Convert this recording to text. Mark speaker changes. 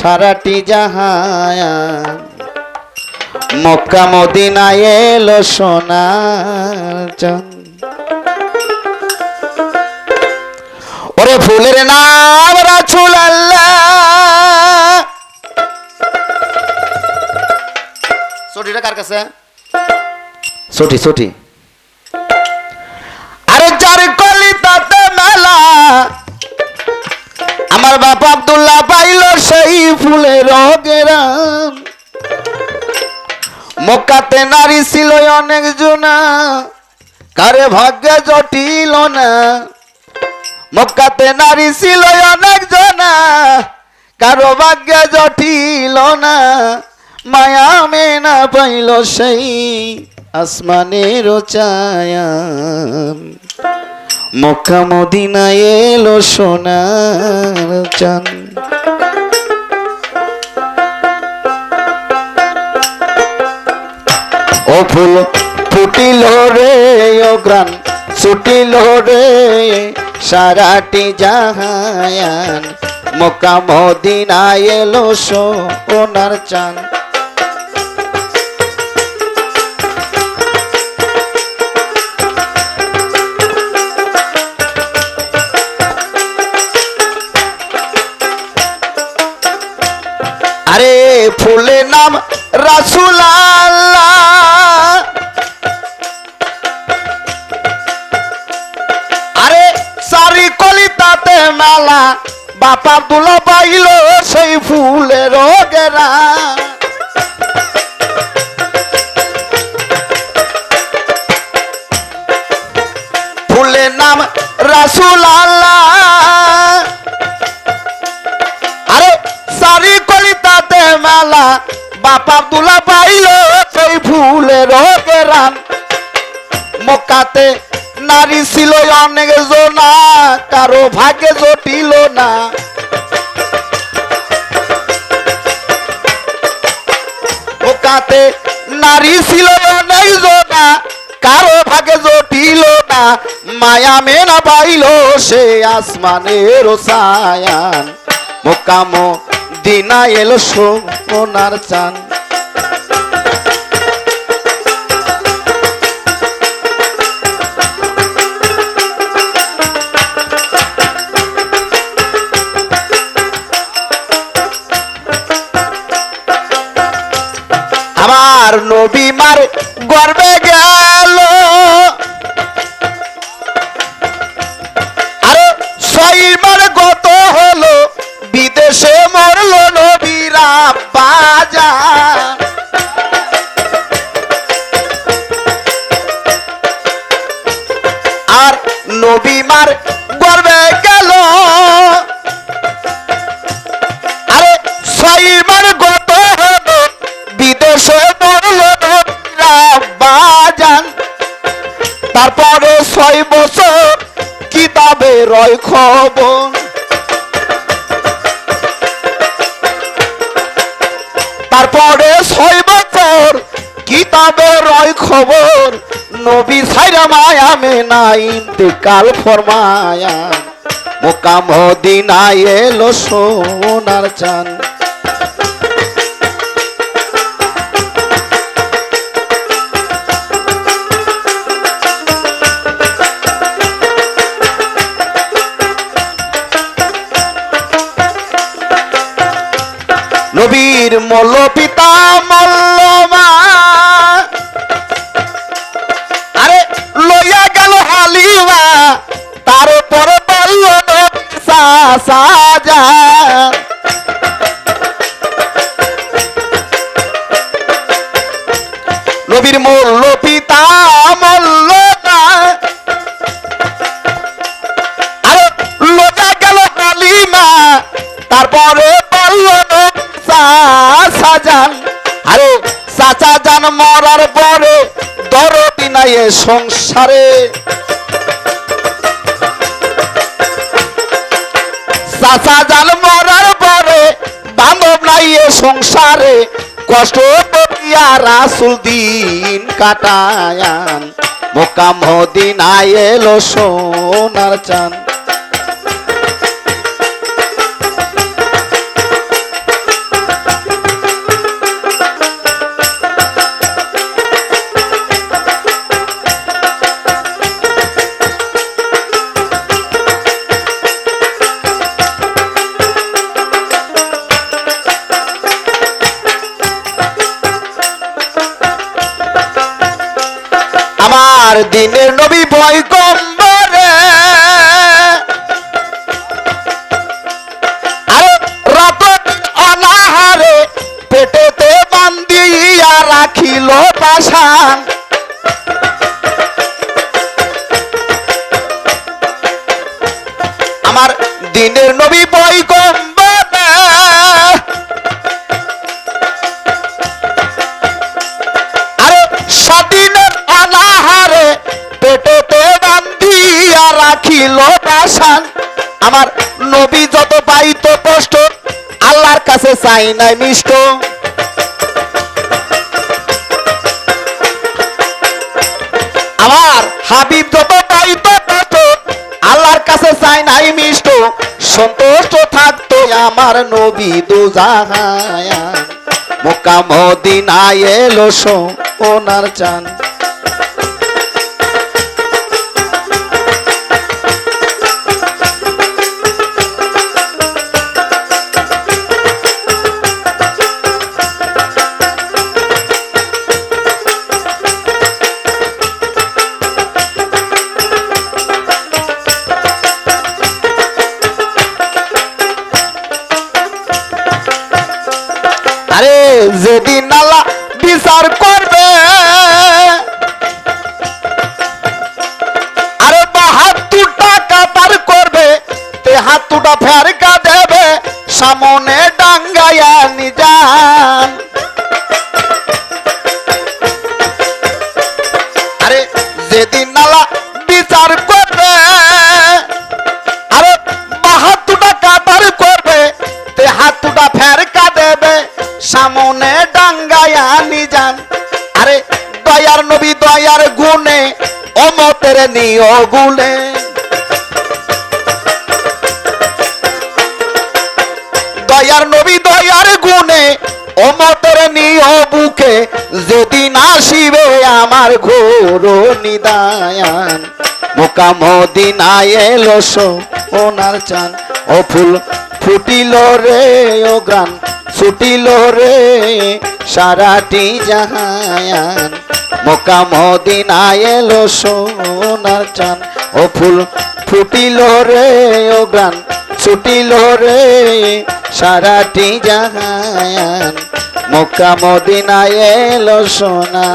Speaker 1: সারাটি জাহায়ান। মক্কা মদিনায় এলো সোনার চাঁদ। ওরে ফুলের নাম রাসুল আল্লাহ ছটিটা কার কাছে? ছটি ছটি আরে যার কলিতাতে মেলা আমার বাপ আব্দুল্লাহ পাইল সেই ফুলের গেরাম মক্কাতে নারী ছিল অনেক জনা, কারে ভাগ্যে জটিল না। মক্কাতে নারী ছিল অনেক জনা, কারও ভাগ্যে জটিল না। মায়া মেনা পাইল সেই আসমানের ছায়া মক্কা মদিনায় এলো সোনার চান ও ফুল ফুটিল রে, ও গ্রান ছুটিল রে, সারাটি জাহায়ান। মক্কা মদিনায় এলো সোনার চান আরে ফুলের নাম রাসুল আরে সারি কলিতাতে মেলা বাপা তুলা পাইল। বাপা তুলা পাইল সেই ফুলের গেরান মক্কাতে নারী ছিল অনেক জনা, কারও ভাগ্যে জটিল না। মক্কাতে নারী ছিল অনেক জনা, কারও ভাগে জটিল না। মায়া মেনা পাইল সে আসমানের ছায়ান। মোকাম দিনা এলো সোনার চান আমার নবী মার গর্বে গেল। আরে ছয়বার গত হলো বিদেশে মরল নবীরা তারপরে ছয় বছর কিতাবে রয় খবর। তারপরে ছয় বছর কিতাবে রয় খবর। নবী সাইরা মায়া মেনা কাল ফরমায়া। মোকাম দিনায় এলো সোনার চান। সাজা। নবীর মল্ল পিতা মল্লমা আরে লইয়া গেল হালিমা, তারপরে বলল সাজান আরে চাচা জান মরার পরে দরদি নাই সংসারে। চাচা জাল মরার পরে বান্ধব নাই এ সংসারে, কষ্ট করিয়া রাসুল দিন কাটায়ান। মোকাম মদিনায় এলো সোনার চান পয়গম্বরে আরে রাত অনাহারে পেটেতে বান্দিয়া রাখিল পাশান আমার দিনের নবী চাই মিষ্ট। আমার হাবিব যত পাইত কষ্ট আল্লাহর কাছে চাই নাই মিষ্ট। সন্তুষ্ট থাকতো আমার নবী দুজাহায়া। মোকা মদিনায় এলো সো ওনার চান। তে ফেরকা দেবে, সামনে ডাঙ্গায়া নিজান। আরে, যেদিন আল্লাহ বিচার করবে, আরে, বাহাত্তরটা কাতার করবে, তে হাতুটা ফেরকা দেবে, সামনে ডাঙ্গায়া নিজান। আরে, দয়ার নবী, দয়ার গুণে, অমতের নিয় গুণে অমতের নিয় বুকে, যেদিন আসিবে আমার ঘোর নিদায়ান। মোকামদিনায় এলো সো ওনার চান ও ফুল ফুটিল রে, ও গান ছুটিল রে সারাটি জাহায়ান। মোকামদিনায় এলো সোনার চান ও ফুল ফুটিল রে, ও গান ছুটিল রে সারাটি জাহায়ান। মোকামদিনায় এলো সোনা।